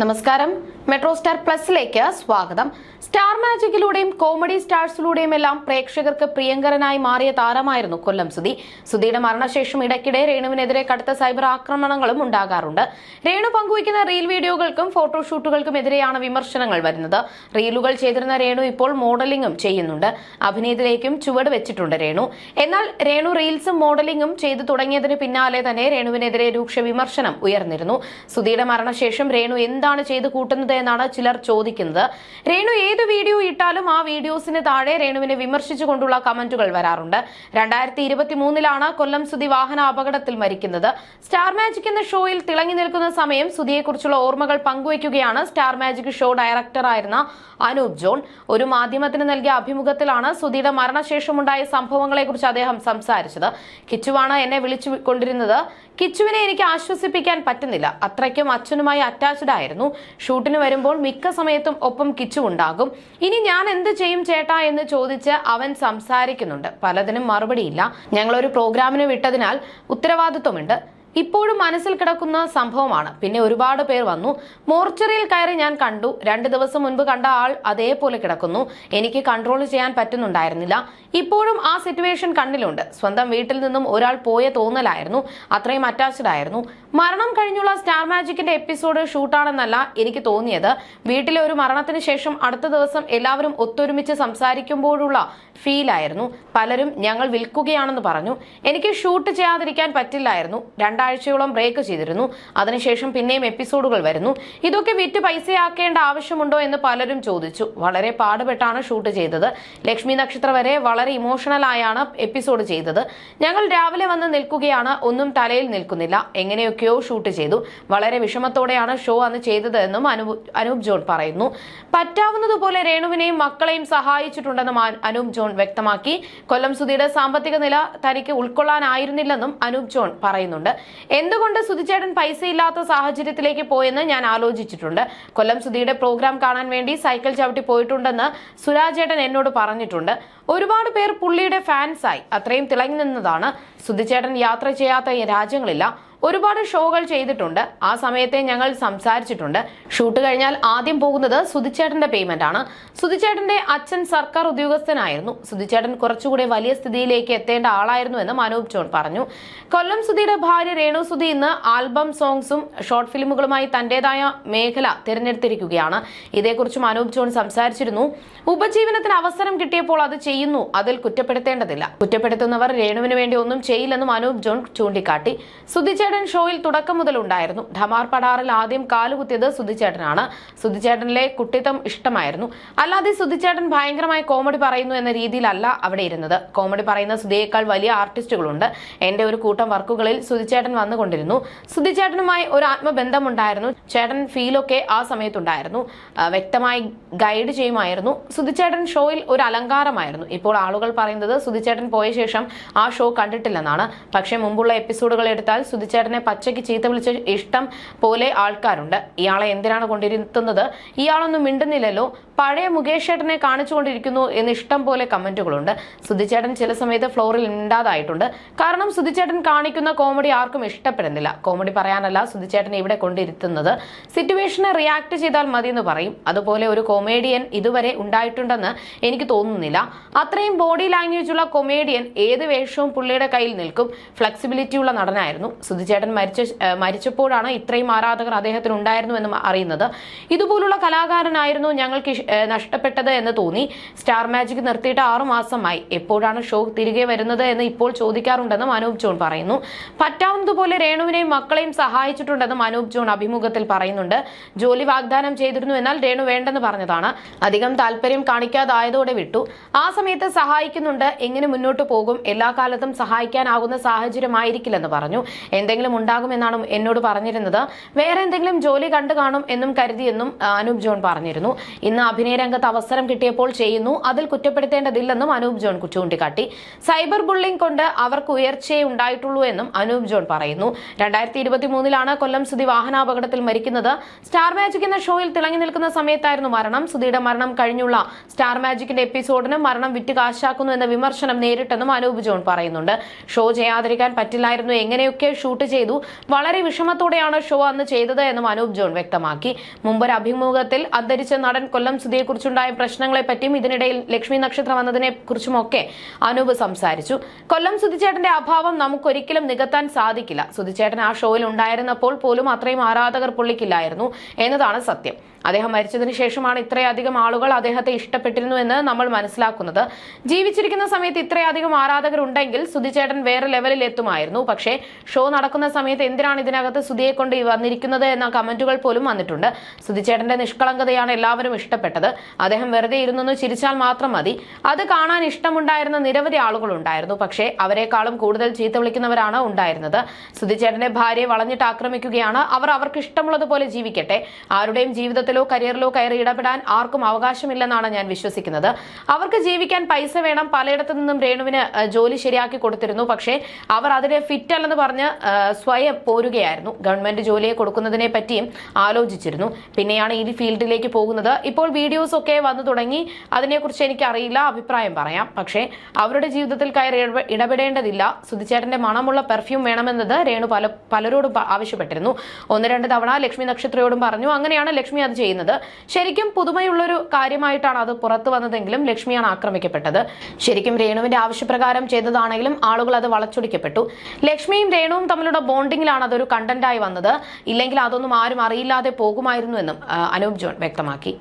നമസ്കാരം. Metro star പ്ലസിലേക്ക് സ്വാഗതം. Star മാജിക്കിലൂടെയും comedy സ്റ്റാർസിലൂടെയും എല്ലാം പ്രേക്ഷകർക്ക് പ്രിയങ്കരനായി മാറിയ താരമായിരുന്നു കൊല്ലം സുധി. സുധിയുടെ മരണശേഷം ഇടയ്ക്കിടെ രേണുവിനെതിരെ കടുത്ത സൈബർ ആക്രമണങ്ങളും ഉണ്ടാകാറുണ്ട്. രേണു പങ്കുവയ്ക്കുന്ന റീൽ വീഡിയോകൾക്കും ഫോട്ടോഷൂട്ടുകൾക്കും എതിരെയാണ് വിമർശനങ്ങൾ വരുന്നത്. റീലുകൾ ചെയ്തിരുന്ന രേണു ഇപ്പോൾ മോഡലിംഗും ചെയ്യുന്നുണ്ട്. അഭിനയത്തിലേക്കും ചുവട് വെച്ചിട്ടുണ്ട് രേണു. എന്നാൽ രേണു റീൽസും മോഡലിംഗും ചെയ്തു തുടങ്ങിയതിന് പിന്നാലെ തന്നെ രേണുവിനെതിരെ രൂക്ഷ വിമർശനം ഉയർന്നിരുന്നു. സുധിയുടെ മരണശേഷം രേണു എന്താണ് ചെയ്തു കൂട്ടുന്നത് എന്നാണ് ചിലർ ചോദിക്കുന്നത്. രേണു ഏത് വീഡിയോ ഇട്ടാലും ആ വീഡിയോസിന് താഴെ രേണുവിനെ വിമർശിച്ചുകൊണ്ടുള്ള കമന്റുകൾ വരാറുണ്ട്. രണ്ടായിരത്തി ഇരുപത്തി മൂന്നിലാണ് കൊല്ലം സുധി വാഹന അപകടത്തിൽ മരിക്കുന്നത്. സ്റ്റാർ മാജിക് എന്ന ഷോയിൽ തിളങ്ങി നിൽക്കുന്ന സമയം സുധിയെക്കുറിച്ചുള്ള ഓർമ്മകൾ പങ്കുവയ്ക്കുകയാണ് സ്റ്റാർ മാജിക് ഷോ ഡയറക്ടറായിരുന്ന അനൂപ് ജോൺ. ഒരു മാധ്യമത്തിന് നൽകിയ അഭിമുഖത്തിലാണ് സുധിയുടെ മരണശേഷമുണ്ടായ സംഭവങ്ങളെക്കുറിച്ച് അദ്ദേഹം സംസാരിച്ചത്. കിച്ചുവാണ് എന്നെ വിളിച്ചു കൊണ്ടിരുന്നത് കിച്ചുവിനെ എനിക്ക് ആശ്വസിപ്പിക്കാൻ പറ്റുന്നില്ല. അത്രയ്ക്കും അച്ഛനുമായി അറ്റാച്ച്ഡ് ആയിരുന്നു. ഷൂട്ടിന് വരുമ്പോൾ മിക്ക സമയത്തും ഒപ്പം കിച്ചു ഉണ്ടാകും. ഇനി ഞാൻ എന്ത് ചെയ്യും ചേട്ടാ എന്ന് ചോദിച്ച് അവൻ സംസാരിക്കുന്നുണ്ട്. പലതിനും മറുപടിയില്ല. ഞങ്ങളൊരു പ്രോഗ്രാമിന് വിട്ടതിനാൽ ഉത്തരവാദിത്വമുണ്ട്. ഇപ്പോഴും മനസ്സിൽ കിടക്കുന്ന സംഭവമാണ്. പിന്നെ ഒരുപാട് പേർ വന്നു. മോർച്ചറിയിൽ കയറി ഞാൻ കണ്ടു. രണ്ട് ദിവസം മുൻപ് കണ്ട ആൾ അതേപോലെ കിടക്കുന്നു. എനിക്ക് കൺട്രോൾ ചെയ്യാൻ പറ്റുന്നുണ്ടായിരുന്നില്ല. ഇപ്പോഴും ആ സിറ്റുവേഷൻ കണ്ണിലുണ്ട്. സ്വന്തം വീട്ടിൽ നിന്നും ഒരാൾ പോയ തോന്നലായിരുന്നു. അത്രയും അറ്റാച്ച്ഡ് ആയിരുന്നു. മരണം കഴിഞ്ഞുള്ള സ്റ്റാർ മാജിക്കിന്റെ എപ്പിസോഡ് ഷൂട്ടാണെന്നല്ല എനിക്ക് തോന്നിയത്. വീട്ടിലെ ഒരു മരണത്തിന് ശേഷം അടുത്ത ദിവസം എല്ലാവരും ഒത്തൊരുമിച്ച് സംസാരിക്കുമ്പോഴുള്ള ഫീൽ ആയിരുന്നു പലരും ഞങ്ങൾ വിൽക്കുകയാണെന്ന് പറഞ്ഞു. എനിക്ക് ഷൂട്ട് ചെയ്യാതിരിക്കാൻ പറ്റില്ലായിരുന്നു. രണ്ടാഴ്ചയോളം ബ്രേക്ക് ചെയ്തിരുന്നു. അതിനുശേഷം പിന്നെയും എപ്പിസോഡുകൾ വരുന്നു. ഇതൊക്കെ വിറ്റ് പൈസയാക്കേണ്ട ആവശ്യമുണ്ടോ എന്ന് പലരും ചോദിച്ചു. വളരെ പാടുപെട്ടാണ് ഷൂട്ട് ചെയ്തത്. ലക്ഷ്മി നക്ഷത്ര വരെ വളരെ ഇമോഷണലായാണ് എപ്പിസോഡ് ചെയ്തത്. ഞങ്ങൾ രാവിലെ വന്ന് നിൽക്കുകയാണ്. ഒന്നും തലയിൽ നിൽക്കുന്നില്ല. എങ്ങനെയൊക്കെയോ ഷൂട്ട് ചെയ്തു. വളരെ വിഷമത്തോടെയാണ് ഷോ അന്ന് ചെയ്തത് എന്നും അനൂപ് അനൂപ് ജോൺ പറയുന്നു. പറ്റാവുന്നതുപോലെ രേണുവിനെയും മക്കളെയും സഹായിച്ചിട്ടുണ്ടെന്നും അനൂപ് ജോൺ വ്യക്തമാക്കി. കൊല്ലം സുധിയുടെ സാമ്പത്തിക നില തനിക്ക് ഉൾക്കൊള്ളാനായിരുന്നില്ലെന്നും അനൂപ് ജോൺ പറയുന്നുണ്ട്. എന്തുകൊണ്ട് സുധിച്ചേട്ടൻ പൈസയില്ലാത്ത സാഹചര്യത്തിലേക്ക് പോയെന്ന് ഞാൻ ആലോചിച്ചിട്ടുണ്ട്. കൊല്ലം സുധിയുടെ പ്രോഗ്രാം കാണാൻ വേണ്ടി സൈക്കിൾ ചവിട്ടി പോയിട്ടുണ്ടെന്ന് സുരാജേട്ടൻ എന്നോട് പറഞ്ഞിട്ടുണ്ട്. ഒരുപാട് പേർ പുള്ളിയുടെ ഫാൻസായി. അത്രയും തിളങ്ങി നിന്നതാണ്. സുധിച്ചേട്ടൻ യാത്ര ചെയ്യാത്ത രാജ്യങ്ങളില്ല. ഒരുപാട് ഷോകൾ ചെയ്തിട്ടുണ്ട്. ആ സമയത്തെ ഞങ്ങൾ സംസാരിച്ചിട്ടുണ്ട്. ഷൂട്ട് കഴിഞ്ഞാൽ ആദ്യം പോകുന്നത് സുധിച്ചേട്ടന്റെ പേയ്മെന്റ് ആണ്. സുധിച്ചേട്ടന്റെ അച്ഛൻ സർക്കാർ ഉദ്യോഗസ്ഥനായിരുന്നു. സുധിച്ചേട്ടൻ കുറച്ചുകൂടി വലിയ സ്ഥിതിയിലേക്ക് എത്തേണ്ട ആളായിരുന്നു എന്ന് മനോപ് ജോൺ പറഞ്ഞു. കൊല്ലം സുധിയുടെ ഭാര്യ രേണു സുധി ഇന്ന് ആൽബം സോങ്സും ഷോർട്ട് ഫിലിമുകളുമായി തന്റേതായ മേഖല തിരഞ്ഞെടുത്തിരിക്കുകയാണ്. ഇതേക്കുറിച്ച് മനോപ് ജോൺ സംസാരിച്ചിരുന്നു. ഉപജീവനത്തിന് അവസരം കിട്ടിയപ്പോൾ അത് ചെയ്യുന്നു. അതിൽ കുറ്റപ്പെടുത്തേണ്ടതില്ല. കുറ്റപ്പെടുത്തുന്നവർ രേണുവിന് വേണ്ടി ഒന്നും ചെയ്യില്ലെന്നും അനൂപ് ജോൺ ചൂണ്ടിക്കാട്ടി. സുധിച്ചേട്ടൻ ഷോയിൽ തുടക്കം മുതൽ ഉണ്ടായിരുന്നു. ധമാർ പടാറിൽ ആദ്യം കാലുകുത്തിയത് സുധിച്ചേട്ടനാണ്. സുധിച്ചേട്ടനിലെ കുട്ടിത്തം ഇഷ്ടമായിരുന്നു. അല്ലാതെ സുധിച്ചേട്ടൻ ഭയങ്കരമായി കോമഡി പറയുന്നു എന്ന രീതിയിലല്ല അവിടെ ഇരുന്നത്. കോമഡി പറയുന്ന സുധിയേക്കാൾ വലിയ ആർട്ടിസ്റ്റുകളുണ്ട്. എന്റെ ഒരു കൂട്ടം വർക്കുകളിൽ സുധിച്ചേട്ടൻ വന്നുകൊണ്ടിരുന്നു. സുധിച്ചേട്ടനുമായി ഒരു ആത്മബന്ധമുണ്ടായിരുന്നു. ചേട്ടൻ ഫീലൊക്കെ ആ സമയത്തുണ്ടായിരുന്നു. വ്യക്തമായി ഗൈഡ് ചെയ്യുമായിരുന്നു. സുധിച്ചേട്ടൻ ഷോയിൽ ഒരു അലങ്കാരമായിരുന്നു. ഇപ്പോൾ ആളുകൾ പറയുന്നത് സുധിച്ചേട്ടൻ പോയ ശേഷം ആ ഷോ കണ്ടിട്ടില്ലെന്നാണ്. പക്ഷേ മുമ്പുള്ള എപ്പിസോഡുകൾ എടുത്താൽ സുധിച്ചേട്ടനെ പച്ചയ്ക്ക് ചീത്ത വിളിച്ച ഇഷ്ടം പോലെ ആൾക്കാരുണ്ട്. ഇയാളെ എന്തിനാണ് കൊണ്ടിരുത്തുന്നത്? ഇയാളൊന്നും മിണ്ടുന്നില്ലല്ലോ. പഴയ മുകേഷ് ചേട്ടനെ കാണിച്ചുകൊണ്ടിരിക്കുന്നു എന്ന് ഇഷ്ടം പോലെ കമന്റുകളുണ്ട്. സുധിച്ചേട്ടൻ ചില സമയത്ത് ഫ്ലോറിൽ ഇണ്ടാതായിട്ടുണ്ട് കാരണം സുധിച്ചേട്ടൻ കാണിക്കുന്ന കോമഡി ആർക്കും ഇഷ്ടപ്പെടുന്നില്ല. കോമഡി പറയാനല്ല സുധിച്ചേട്ടനെ ഇവിടെ കൊണ്ടിരുത്തുന്നത്. സിറ്റുവേഷനെ റിയാക്ട് ചെയ്താൽ മതി എന്ന് പറയും. അതുപോലെ ഒരു കൊമേഡിയൻ ഇതുവരെ ഉണ്ടായിട്ടുണ്ടെന്ന് എനിക്ക് തോന്നുന്നില്ല. അത്രയും ബോഡി ലാംഗ്വേജ് ഉള്ള കൊമേഡിയൻ ഏത് വേഷവും പുള്ളിയുടെ കയ്യിൽ നിൽക്കും. ഫ്ലെക്സിബിലിറ്റി ഉള്ള നടനായിരുന്നു സുധിച്ചേട്ടൻ മരിച്ച മരിച്ചപ്പോഴാണ് ഇത്രയും ആരാധകർ അദ്ദേഹത്തിന് ഉണ്ടായിരുന്നു എന്ന് അറിയുന്നത്. ഇതുപോലുള്ള കലാകാരനായിരുന്നു ഞങ്ങൾക്ക് നഷ്ടപ്പെട്ടത് എന്ന് തോന്നി. സ്റ്റാർ മാജിക് നിർത്തിയിട്ട് ആറുമാസമായി. എപ്പോഴാണ് ഷോ തിരികെ വരുന്നത് എന്ന് ഇപ്പോൾ ചോദിക്കാറുണ്ടെന്നും അനൂപ് ജോൺ പറയുന്നു. പറ്റാവുന്നതുപോലെ രേണുവിനെയും മക്കളെയും സഹായിച്ചിട്ടുണ്ടെന്നും അനൂപ് ജോൺ അഭിമുഖത്തിൽ പറയുന്നുണ്ട്. ജോലി വാഗ്ദാനം ചെയ്തിരുന്നു എന്നാൽ രേണു വേണ്ടെന്ന് പറഞ്ഞതാണ്. അധികം താല്പര്യം കാണിക്കാതായതോടെ വിട്ടു. ആ സമയത്ത് സഹായിക്കുന്നുണ്ട്. എങ്ങനെ മുന്നോട്ട് പോകും? എല്ലാ കാലത്തും സഹായിക്കാനാകുന്ന സാഹചര്യമായിരിക്കില്ലെന്ന് പറഞ്ഞു. എന്തെങ്കിലും ഉണ്ടാകുമെന്നാണ് എന്നോട് പറഞ്ഞിരുന്നത്. വേറെ എന്തെങ്കിലും ജോലി കണ്ടു കാണും എന്നും കരുതിയെന്നും അനൂപ് ജോൺ പറഞ്ഞിരുന്നു. ഇന്ന് അഭിനയ രംഗത്ത് അവസരം കിട്ടിയപ്പോൾ ചെയ്യുന്നു. അതിൽ കുറ്റപ്പെടുത്തേണ്ടതില്ലെന്നും അനൂപ് ജോൺ ചൂണ്ടിക്കാട്ടി. സൈബർ ബുള്ളിംഗ് കൊണ്ട് അവർക്ക് ഉയർച്ചയെ ഉണ്ടായിട്ടുള്ളൂ എന്നും അനൂപ് ജോൺ പറയുന്നു. രണ്ടായിരത്തി ഇരുപത്തി മൂന്നിലാണ് കൊല്ലം സുധി വാഹനാപകടത്തിൽ മരിക്കുന്നത്. സ്റ്റാർ മാജിക് എന്ന ഷോയിൽ തിളങ്ങി നിൽക്കുന്ന സമയത്തായിരുന്നു മരണം. സുധിയുടെ മരണം കഴിഞ്ഞുള്ള സ്റ്റാർ മാജിക്കിന്റെ എപ്പിസോഡിന് മരണം വിറ്റ് കാശാക്കുന്നു എന്ന വിമർശനം നേരിട്ടെന്നും അനൂപ് ജോൺ പറയുന്നുണ്ട്. ഷോ ചെയ്യാതിരിക്കാൻ പറ്റില്ലായിരുന്നു. എങ്ങനെയൊക്കെ ഷൂട്ട് ഷൂട്ട് ചെയ്തു. വളരെ വിഷമത്തോടെയാണ് ഷോ അന്ന് ചെയ്തത് എന്നും അനൂപ് ജോൺ വ്യക്തമാക്കി. മുമ്പൊരു അഭിമുഖത്തിൽ അന്തരിച്ച നടൻ കൊല്ലം സുധിയെക്കുറിച്ചുണ്ടായ പ്രശ്നങ്ങളെപ്പറ്റിയും ഇതിനിടയിൽ ലക്ഷ്മി നക്ഷത്രം വന്നതിനെ കുറിച്ചുമൊക്കെ അനൂപ് സംസാരിച്ചു. കൊല്ലം സുധിച്ചേട്ടന്റെ അഭാവം നമുക്കൊരിക്കലും നികത്താൻ സാധിക്കില്ല. സുധിച്ചേട്ടൻ ആ ഷോയിൽ ഉണ്ടായിരുന്നപ്പോൾ പോലും അത്രയും ആരാധകർ പുള്ളിക്കില്ലായിരുന്നു എന്നതാണ് സത്യം. അദ്ദേഹം മരിച്ചതിന് ശേഷമാണ് ഇത്രയധികം ആളുകൾ അദ്ദേഹത്തെ ഇഷ്ടപ്പെട്ടിരുന്നു എന്ന് നമ്മൾ മനസ്സിലാക്കുന്നത്. ജീവിച്ചിരിക്കുന്ന സമയത്ത് ഇത്രയധികം ആരാധകർ ഉണ്ടെങ്കിൽ സുധിച്ചേട്ടൻ വേറെ ലെവലിൽ എത്തുമായിരുന്നു. പക്ഷേ ഷോ നടക്കുന്ന സമയത്ത് എന്തിനാണ് ഇതിനകത്ത് സുധിയെ കൊണ്ട് വന്നിരിക്കുന്നത് എന്ന കമന്റുകൾ പോലും വന്നിട്ടുണ്ട്. സുധിച്ചേട്ടന്റെ നിഷ്കളങ്കതയാണ് എല്ലാവരും ഇഷ്ടപ്പെട്ടത്. അദ്ദേഹം വെറുതെ ഇരുന്നൊന്ന് ചിരിച്ചാൽ മാത്രം മതി. അത് കാണാൻ ഇഷ്ടമുണ്ടായിരുന്ന നിരവധി ആളുകൾ ഉണ്ടായിരുന്നു. പക്ഷേ അവരെക്കാളും കൂടുതൽ ചീത്ത വിളിക്കുന്നവരാണ് ഉണ്ടായിരുന്നത്. സുധിച്ചേട്ടന്റെ ഭാര്യയെ വളഞ്ഞിട്ട് ആക്രമിക്കുകയാണ്. അവർ അവർക്ക് ഇഷ്ടമുള്ളതുപോലെ ജീവിക്കട്ടെ. ആരുടെയും ജീവിതത്തിലോ കരിയറിലോ കയറി ഇടപെടാൻ ആർക്കും അവകാശമില്ലെന്നാണ് ഞാൻ വിശ്വസിക്കുന്നത്. അവർക്ക് ജീവിക്കാൻ പൈസ വേണം. പലയിടത്തു നിന്നും രേണുവിന് ജോലി ശരിയാക്കി കൊടുത്തിരുന്നു. പക്ഷേ അവർ അതിനെ ഫിറ്റ് അല്ലെന്ന് പറഞ്ഞ് സ്വയം പോരുകയായിരുന്നു. ഗവൺമെന്റ് ജോലിയെ കൊടുക്കുന്നതിനെ പറ്റിയും ആലോചിച്ചിരുന്നു. പിന്നെയാണ് ഈ ഫീൽഡിലേക്ക് പോകുന്നത്. ഇപ്പോൾ വീഡിയോസ് ഒക്കെ വന്നു തുടങ്ങി. അതിനെക്കുറിച്ച് എനിക്ക് അറിയില്ല അഭിപ്രായം പറയാം. പക്ഷേ അവരുടെ ജീവിതത്തിൽ കയറി ഇടപെ- ഇടപെടേണ്ടതില്ല. സുധിച്ചേട്ടന്റെ മണമുള്ള പെർഫ്യൂം വേണമെന്നത് രേണു പല പലരോടും ആവശ്യപ്പെട്ടിരുന്നു. ഒന്ന് രണ്ട് തവണ ലക്ഷ്മി നക്ഷത്രയോടും പറഞ്ഞു. അങ്ങനെയാണ് ലക്ഷ്മി അത് ചെയ്യുന്നത്. ശരിക്കും പുതുമയുള്ളൊരു കാര്യമായിട്ടാണ് അത് പുറത്തു വന്നതെങ്കിലും ലക്ഷ്മിയാണ് ആക്രമിക്കപ്പെട്ടത്. ശരിക്കും രേണുവിന്റെ ആവശ്യപ്രകാരം ചെയ്തതാണെങ്കിലും ആളുകൾ അത് വളച്ചൊടിക്കപ്പെട്ടു. ലക്ഷ്മിയും രേണുവും തമ്മിലുള്ള ബോണ്ടിങ്ങിലാണ് അതൊരു കണ്ടന്റായി വന്നത്. ഇല്ലെങ്കിൽ അതൊന്നും ആരും അറിയില്ലാതെ പോകുമായിരുന്നു എന്നും അനൂപ് ജോൺ വ്യക്തമാക്കി.